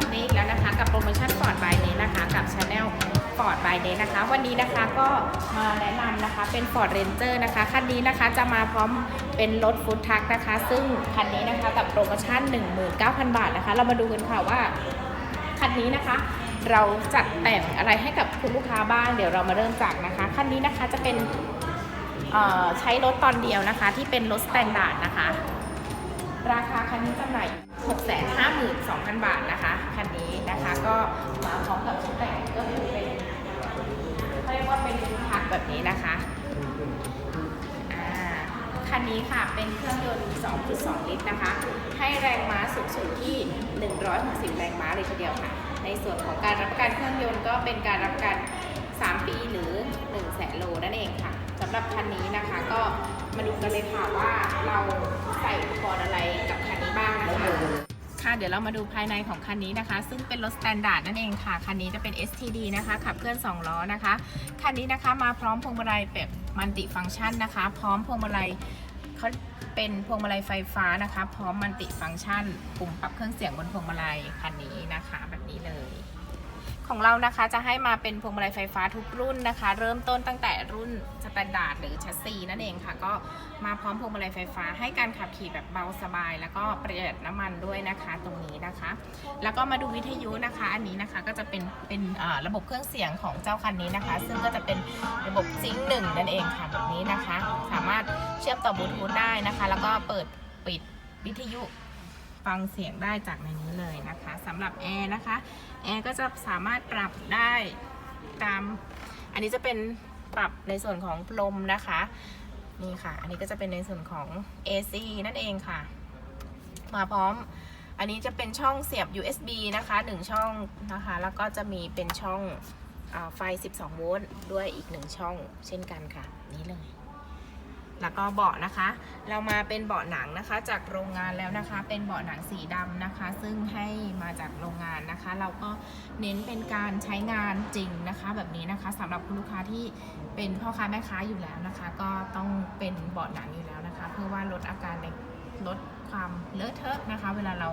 กับเนอีกแล้วนะคะกับโปรโมชั่นฟอร์ดบายเนนะคะกับชาแนลฟอร์ดบายเนนะคะ วันนี้นะคะก็มาแนะนำนะคะเป็น Ford Ranger นะคะคันนี้นะคะจะมาพร้อมเป็นรถฟู้ดทักนะคะ ซึ่งคันนี้นะคะกับโปรโมชั่น 19,000 บาทนะคะ เรามาดูกันค่ะว่าคันนี้นะคะเราจัดแต่งอะไรให้กับคุณลูกค้าบ้างเดี๋ยวเรามาเริ่มจากนะคะคันนี้นะคะจะเป็นใช้รถตอนเดียวนะคะ ที่เป็นรถสแตนดาร์ดนะคะ ราคาคันนี้จำหน่าย652,000 บาทนะคะคันนี้นะคะก็มาพร้อมกับชุดแต่งก็คือเป็นเขาเรียกว่าเป็นพัก แบบนี้นะคะอ่าคันนี้ค่ะเป็นเครื่องยนต์ 2.2 ลิตรนะคะ ให้แรงม้าสูงสุดที่ 160 แรงม้าเลยทีเดียวค่ะ ในส่วนของการรับประกันเครื่องยนต์ก็เป็นการรับประกัน 3 ปีหรือ1แสนโลนั่นเองค่ะสำหรับคันนี้นะคะก็มาดูกันเลยค่ะว่าเราใส่อุปกรณ์อะไรกับคันนี้บ้างนะคะ ค่ะเดี๋ยวเรามาดูภายในของคันนี้นะคะ ซึ่งเป็นรถสแตนดาร์ดนั่นเองค่ะ คันนี้จะเป็น STD นะคะขับเคลื่อน 2 ล้อนะคะ คันนี้นะคะมาพร้อมพวงมาลัยแบบมัลติฟังก์ชันนะคะ พร้อมพวงมาลัยเขาเป็นพวงมาลัยไฟฟ้านะคะ พร้อมมัลติฟังก์ชันปุ่มปรับเครื่องเสียงบนพวงมาลัยคันนี้นะคะ แบบนี้เลย ของเรานะคะจะให้มาเป็นพวงมาลัยไฟฟ้าทุกรุ่นนะคะ เริ่มต้นตั้งแต่รุ่นสแตนดาร์ดหรือชัสซีนั่นเองค่ะ ก็มาพร้อมพวงมาลัยไฟฟ้าให้การขับขี่แบบเบาสบาย แล้วก็ประหยัดน้ำมันด้วยนะคะตรงนี้นะคะ แล้วก็มาดูวิทยุนะคะ อันนี้นะคะก็จะเป็นเป็นระบบเครื่องเสียงของเจ้าคันนี้นะคะ ซึ่งก็จะเป็นระบบซิงค์หนึ่งนั่นเองค่ะแบบนี้นะคะ สามารถเชื่อมต่อบลูทูธได้นะคะ แล้วก็เปิดปิดวิทยุ ฟังเสียงได้จากในนี้เลยนะคะสำหรับแอร์นะคะแอร์ก็จะสามารถปรับได้ตาม อันนี้จะเป็นปรับในส่วนของลมนะคะนี่ค่ะ อันนี้ก็จะเป็นในส่วนของ AC นั่นเองค่ะ มาพร้อมอันนี้จะเป็นช่องเสียบ USB นะคะ 1 ช่องนะคะ แล้วก็จะมีเป็นช่องอไฟ 12 โวลต์ด้วยอีก 1 ช่องเช่นกันค่ะ นี่เลย แล้วก็เบาะนะคะ เรามาเป็นเบาะหนังนะคะ จากโรงงานแล้วนะคะ เป็นเบาะหนังสีดำนะคะ ซึ่งให้มาจากโรงงานนะคะ เราก็เน้นเป็นการใช้งานจริงนะคะ แบบนี้นะคะสำหรับคุณลูกค้าที่เป็นพ่อค้าแม่ค้าอยู่แล้วนะคะ ก็ต้องเป็นเบาะหนังอยู่แล้วนะคะ เพื่อว่าลดอาการในลดความเลอะเทอะนะคะ เวลาเรา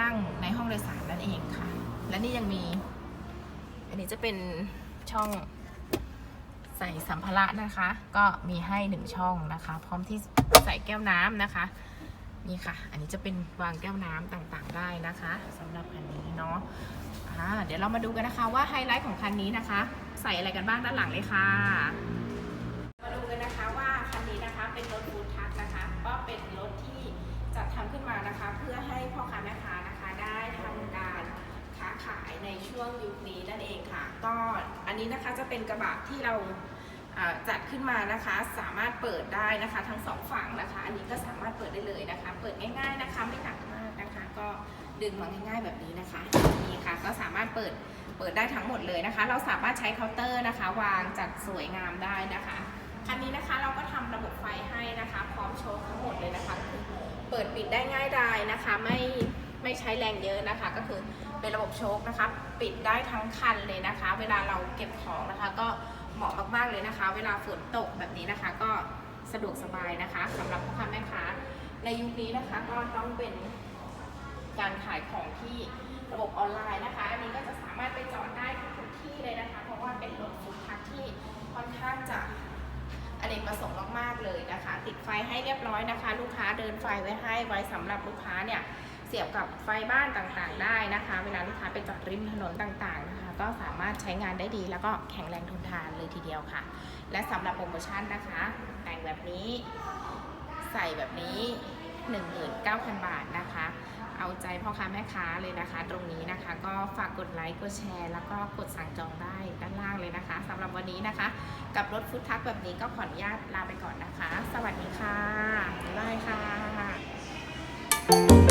นั่งในห้องโดยสารนั่นเองค่ะ และนี่ยังมี อันนี้จะเป็นช่อง ใส่สัมภาระนะคะ ก็มีให้หนึ่งช่องนะคะ พร้อมที่ใส่แก้วน้ำนะคะ นี่ค่ะ อันนี้จะเป็นวางแก้วน้ำต่างๆ ได้นะคะสำหรับคันนี้เนาะะเดี๋ยวเรามาดูกันนะคะว่าไฮไลท์ของคันนี้นะคะ ใส่อะไรกันบ้างด้านหลังเลยค่ะ มาดูกันนะคะว่าคันนี้นะคะเป็นรถฟู้ดทักนะคะ ก็เป็นรถที่จัดทำขึ้นมานะคะ เพื่อให้พ่อค้าแม่ค้านะคะได้ทำการค้าขายในช่วงยุคนี้นั่นเองค่ะ ก็อันนี้นะคะจะเป็นกระบะที่เราจัดขึ้นมานะคะสามารถเปิดได้นะคะทั้งสองฝั่งนะคะ อันนี้ก็สามารถเปิดได้เลยนะคะ เปิดง่าย ๆนะคะไม่หนักมากนะคะ ก็ดึงมาง่ายๆแบบนี้นะคะนี่ค่ะก็สามารถเปิดเปิดได้ทั้งหมดเลยนะคะ เราสามารถใช้เคาน์เตอร์นะคะ วางจัดสวยงามได้นะคะคันนี้นะคะเราก็ทำระบบไฟให้นะคะ พร้อมโชว์ทั้งหมดเลยนะคะคือเปิดปิดได้ง่ายดายนะคะไม่ ไม่ใช้แรงเยอะนะคะ ก็คือเป็นระบบโชคนะคะ ปิดได้ทั้งคันเลยนะคะ เวลาเราเก็บของนะคะ ก็เหมาะมากๆเลยนะคะ เวลาฝนตกแบบนี้นะคะ ก็สะดวกสบายนะคะสำหรับพ่อค้าแม่ค้าในยุคนี้นะคะก็ต้องเป็นการขายของที่ระบบออนไลน์นะคะ อันนี้ก็จะสามารถไปจอดได้ทุกที่เลยนะคะ เพราะว่าเป็นรถฟูดทักที่ค่อนข้างจะอเนกประสงค์มากๆเลยนะคะ ติดไฟให้เรียบร้อยนะคะ ลูกค้าเดินไฟไว้ให้ไว้สำหรับลูกค้าเนี่ย เสียบกับไฟบ้านต่างๆ ได้นะคะ เวลาลูกค้าไปจอดริมถนนต่างๆนะคะ ก็สามารถใช้งานได้ดี แล้วก็แข็งแรงทนทานเลยทีเดียวค่ะ และสำหรับโปรโมชั่นนะคะ แต่งแบบนี้ใส่แบบนี้ 19,000 บาทนะคะ เอาใจพ่อค้าแม่ค้าเลยนะคะ ตรงนี้นะคะ ก็ฝากกดไลค์กดแชร์ แล้วก็กดสั่งจองได้ด้านล่างเลยนะคะสำหรับวันนี้นะคะ กับรถฟุตทักแบบนี้ก็ขออนุญาตลาไปก่อนนะคะ สวัสดีค่ะบ๊ายบายค่ะ